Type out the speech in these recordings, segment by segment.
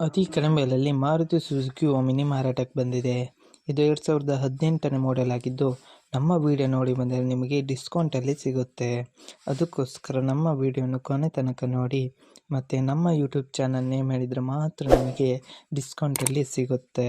ಅತಿ ಕಡಿಮೆ ಬೆಲೆಯಲ್ಲಿ ಮಾರುತಿ ಸುಜುಕಿ ಓಮಿನಿ ಮಾರಾಟಕ್ಕೆ ಬಂದಿದೆ. ಇದು ಎರಡು ಸಾವಿರದ ಹದಿನೆಂಟನೇ ಮಾಡೆಲ್ ಆಗಿದ್ದು, ನಮ್ಮ ವಿಡಿಯೋ ನೋಡಿ ಬಂದರೆ ನಿಮಗೆ ಡಿಸ್ಕೌಂಟಲ್ಲಿ ಸಿಗುತ್ತೆ. ಅದಕ್ಕೋಸ್ಕರ ನಮ್ಮ ವಿಡಿಯೋನು ಕೊನೆ ತನಕ ನೋಡಿ. ಮತ್ತು ನಮ್ಮ ಯೂಟ್ಯೂಬ್ ಚಾನಲ್ ನೇಮ್ ಹೇಳಿದರೆ ಮಾತ್ರ ನಿಮಗೆ ಡಿಸ್ಕೌಂಟಲ್ಲಿ ಸಿಗುತ್ತೆ.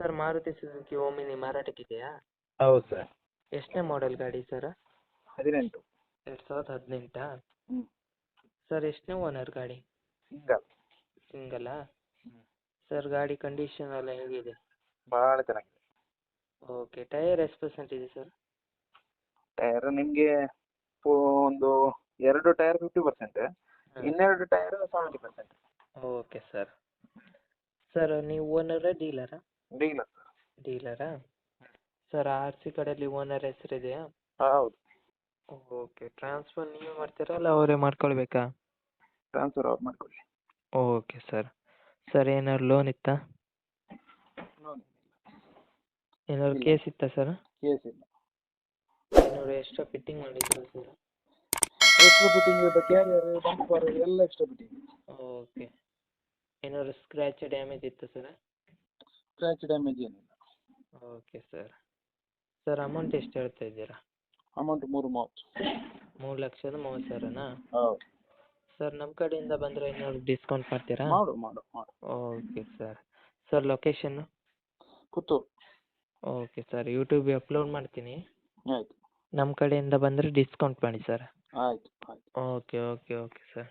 Sir Maruti Suzuki Omni ಮಾರಾಟಕ್ಕಿದೆಯಾ ಹೌದು ಸರ್. ಎಷ್ಟನೇ ಮಾಡೆಲ್ ಗಾಡಿ ಸರ್? ಹದಿನೆಂಟು. ಎರಡು ಸಾವಿರದ ಹದಿನೆಂಟಾ? ಹ್ಞೂ ಸರ್ ಎಷ್ಟನೇ ಓನರ್ ಗಾಡಿ? ಸಿಂಗಲ್. ಸಿಂಗಲಾ? ಸರ್ ಗಾಡಿ ಕಂಡೀಷನ್ ಎಲ್ಲ ಹೇಗಿದೆ? ಭಾಳ ಚೆನ್ನಾಗಿದೆ. ಓಕೆ ಟೈರ್ ಎಷ್ಟು ಪರ್ಸೆಂಟ್ ಇದೆ ಸರ್? ಟೈರ್ ನಿಮಗೆ ಒಂದು ಎರಡು ಟೈರ್ ಫಿಫ್ಟಿ ಪರ್ಸೆಂಟ್ ಇನ್ನೆರಡು tyre seventy percent okay sir sir ನೀವು ಓನರಾ ಡೀಲರಾ ಡೀಲರ್. ಸರ್ ಡೀಲರಾ? ಸರ್ ಆರ್ ಸಿ ಕಡೆಯಲ್ಲಿ ಓನರ್ ಹೆಸರಿದೆಯಾ? ಹೌದು. ಓಕೆ ಟ್ರಾನ್ಸ್ಫರ್ ನೀವೇ ಮಾಡ್ತೀರಾ ಅಲ್ಲ ಅವರೇ ಮಾಡ್ಕೊಳ್ಬೇಕಾ? ಟ್ರಾನ್ಸ್ಫರ್ ಅವ್ರು ಮಾಡ್ಕೊಳ್ಳಿ ಓಕೆ ಸರ್. ಸರ್ ಏನಾದ್ರು ಲೋನ್ ಇತ್ತಾ? ಏನಾದ್ರು. ಕೇಸ್ ಇತ್ತಾ ಸರ್? ಕೇಸ್ ಇಲ್ಲ. ಏನಾದ್ರು ಎಕ್ಸ್ಟ್ರಾ ಫಿಟ್ಟಿಂಗ್ ಮಾಡಿದ್ರು ಸರ್? ಎಕ್ಸ್ಟ್ರಾ ಫಿಟ್ಟಿಂಗ್ ಇದೆ ಕ್ಯಾರಿಯರ್ ಬಂಪರ್ ಎಲ್ಲ ಎಕ್ಸ್ಟ್ರಾ ಫಿಟ್ಟಿಂಗ್ ಓಕೆ. ಏನಾದ್ರು ಸ್ಕ್ರ್ಯಾಚ್ ಡ್ಯಾಮೇಜ್ ಇತ್ತಾ ಸರ್? ಸ್ಕ್ರ್ಯಾಚ್ ಡ್ಯಾಮೇಜ್ ಏನಿಲ್ಲ. ಓಕೆ ಸರ್ ಸರ್ ಅಮೌಂಟ್ ಎಷ್ಟು ಹೇಳ್ತಾ ಇದ್ದೀರಾ? ಅಮೌಂಟ್ ಮೂರು ಮೂವತ್ತು. ಮೂರು ಲಕ್ಷದ ಮೂವತ್ತು ಸಾವಿರನಾ? ಹೌದು. ಸರ್ ನಮ್ಮ ಕಡೆಯಿಂದ ಬಂದರೆ ಏನಾದ್ರು ಡಿಸ್ಕೌಂಟ್ ಮಾಡ್ತೀರಾ? ಮಾಡು ಮಾಡು ಮಾಡು. Okay sir sir location Puttur. Okay sir YouTube upload ಮಾಡ್ತೀನಿ. ಆಯ್ತು. ನಮ್ಮ ಕಡೆಯಿಂದ ಬಂದರೆ ಡಿಸ್ಕೌಂಟ್ ಮಾಡಿ ಸರ್ ಆಯ್ತು ಆಯಿತು. Okay okay okay sir